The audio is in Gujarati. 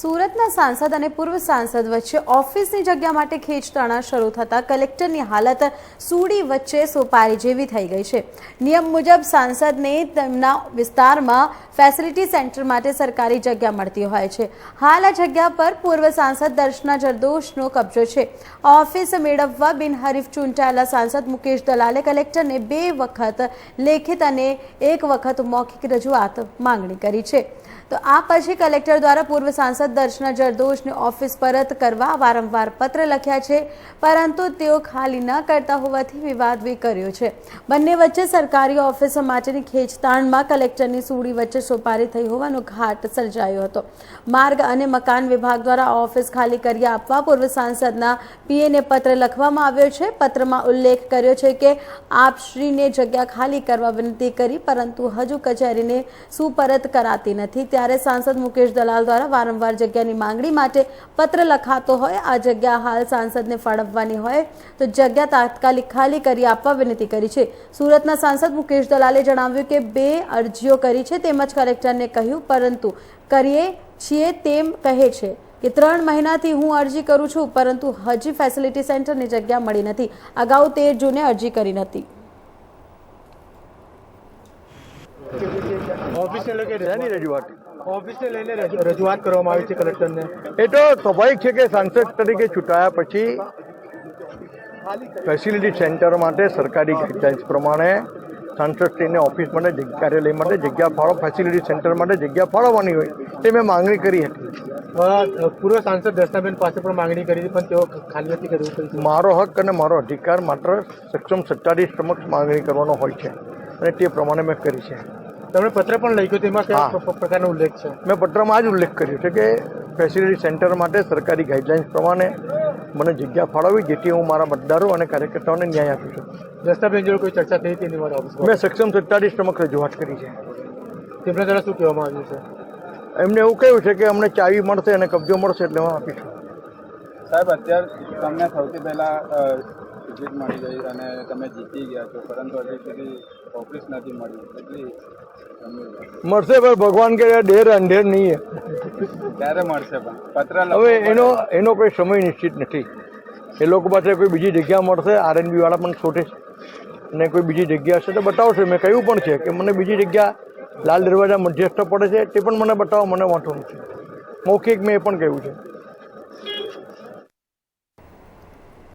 સુરતના સાંસદ અને પૂર્વ સાંસદ વચ્ચે ઓફિસની જગ્યા માટે ખેંચતાણા શરૂ થતાં કલેક્ટરની હાલત સૂડી વચ્ચે સોપારી જેવી થઈ ગઈ છે. નિયમ મુજબ સાંસદને તેમના વિસ્તારમાં ફેસિલિટી સેન્ટર માટે સરકારી જગ્યા મળતી હોય છે. હાલ આ જગ્યા પર પૂર્વ સાંસદ દર્શના જરદોશનો કબજો છે. ઓફિસ મેળવવા બિનહરીફ ચૂંટાયેલા સાંસદ મુકેશ દલાલે કલેક્ટરને બે વખત લેખિત અને એક વખત મૌખિક રજૂઆત માંગણી કરી છે. તો આ પછી કલેક્ટર દ્વારા પૂર્વ સાંસદ દર્શના જરદોશને ઓફિસ પરત કરવા વારંવાર પત્ર લખ્યા છે, પરંતુ તેઓ ખાલી ન કરતા હોવાથી વિવાદ બી કર્યો છે. બંને વચ્ચે સરકારી ઓફિસ માટેની ખેંચતાણમાં કલેક્ટરની સુડી વચ્ચે સોપારી થઈ હોવાનો ઘાટ સર્જાયો હતો. માર્ગ અને મકાન વિભાગ દ્વારા ઓફિસ ખાલી કરી આપવા પૂર્વ સાંસદના પીએને પત્ર લખવામાં આવ્યો છે. પત્રમાં ઉલ્લેખ કર્યો છે કે આપશ્રીને જગ્યા ખાલી કરવા વિનંતી કરી, પરંતુ હજુ કચેરીને સુપરત કરાતી નથી. ત્યારે સાંસદ મુકેશ દલાલ દ્વારા વારંવાર જગ્યાની માંગણી માટે પત્ર લખાતો હોય, આ જગ્યા હાલ સાંસદને ફાળવવાની હોય, તો જગ્યા તાત્કાલિક ખાલી કરી આપવા વિનંતી કરી છે. સુરતના સાંસદ મુકેશ દલાલે જણાવ્યું કે બે અરજીઓ કરી છે, તેમજ કલેક્ટરને કહ્યું, પરંતુ કરીએ છીએ તેમ કહે છે કે ત્રણ મહિનાથી હું અરજી કરું છું, પરંતુ હજી ફેસિલિટી સેન્ટરની જગ્યા મળી નથી. અગાઉ તેર જૂને અરજી કરી નથી. ઓફિસને લઈને શેની રજૂઆત. ઓફિસને લઈને રજૂઆત કરવામાં આવી છે કલેક્ટરને. એ તો સ્વાભાવિક છે કે સાંસદ તરીકે ચૂંટાયા પછી ફેસિલિટી સેન્ટર માટે સરકારી ગાઈડલાઇન્સ પ્રમાણે સાંસદશ્રીને ઓફિસ માટે કાર્યાલય માટે જગ્યા ફાળો ફેસિલિટી સેન્ટર માટે જગ્યા ફાળવવાની હોય તે મેં માંગણી કરી હતી. પૂર્વ સાંસદ દર્શનાબેન પાસે પણ માંગણી કરી હતી પણ તેઓ ખાલી નથી કરી મારો હક અને મારો અધિકાર માત્ર સક્ષમ સત્તાધીશ સમક્ષ માંગણી કરવાનો હોય છે અને તે પ્રમાણે મેં કરી છે. તેમણે પત્ર પણ લખ્યો તેમાં કયા પ્રકારનો ઉલ્લેખ છે? મેં પત્રમાં આ જ ઉલ્લેખ કર્યો છે કે ફેસિલિટી સેન્ટર માટે સરકારી ગાઈડલાઇન્સ પ્રમાણે મને જગ્યા ફાળવી જેથી હું મારા મતદારો અને કાર્યકર્તાઓને ન્યાય આપી શકું. દસ્તાવેજ જોડે કોઈ ચર્ચા થઈ વાત ઓફિસમાં મેં સક્ષમ સત્તાધીશ સમક્ષ રજૂઆત કરી છે. તેમના દ્વારા શું કહેવામાં આવ્યું છે? એમને એવું કહ્યું છે કે અમને ચાવી મળશે અને કબજો મળશે એટલે હું આપીશું સાહેબ અત્યારે તમને સૌથી પહેલા ટિકિટ મળી ગઈ અને તમે જીતી ગયા છો પરંતુ હજી સુધી ઓફિસ નથી મળી એટલી મળશે પણ ભગવાન કે ડેર અંધેર નહીં ક્યારે મળશે પણ? પત્ર હવે એનો એનો કોઈ સમય નિશ્ચિત નથી. એ લોકો પાસે કોઈ બીજી જગ્યા મળશે આરએનબી વાળા પણ છોટે અને કોઈ બીજી જગ્યા હશે તો બતાવશે. મેં કહ્યું પણ છે કે મને બીજી જગ્યા લાલ દરવાજા મધ્યસ્થ પડે છે તે પણ મને બતાવો મને વાંધો નથી. મૌખિક મેં એ પણ કહ્યું છે.